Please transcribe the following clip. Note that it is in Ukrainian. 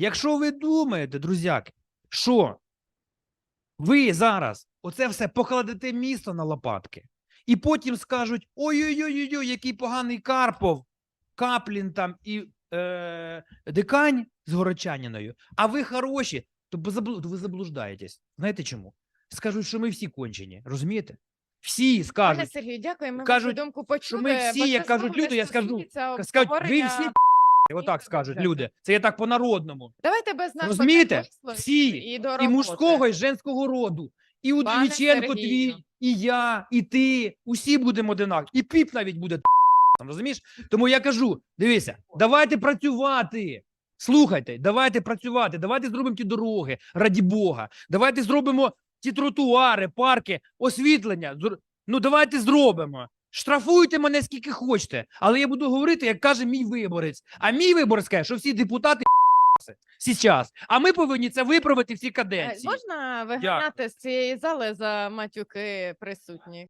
Якщо ви думаєте, друзяки, що ви зараз оце все покладете місто на лопатки, і потім скажуть: ой-ой-ой, який поганий Карпов, Каплін там і е, Дикань з Горочаніною, а ви хороші, то ви заблуждаєтесь. Знаєте чому? Скажуть, що ми всі кончені, розумієте? Всі Пане скажуть, Сергію, дякую. Ми кажуть, думку почули. ми всі, як кажуть люди, я скажу, скажуть, ви всі отак скажуть люди. Це я так по-народному. Давайте без нас Розумієте? Всі. і до І роботи. мужського, і женського роду. І Пане Удовіченко Сергію. твій, і я, і ти. Усі будемо одинакові. І піп навіть буде там, розумієш? Тому я кажу: дивися, давайте працювати. Слухайте, давайте працювати, давайте зробимо ті дороги, раді Бога. Давайте зробимо ті тротуари, парки, освітлення. Зр- Ну давайте зробимо. Штрафуйте мене скільки хочете, але я буду говорити, як каже мій виборець. А мій виборець каже, що всі депутати зараз. А ми повинні це виправити всі Е, каденції. Можна виганяти з цієї зали за матюки присутні?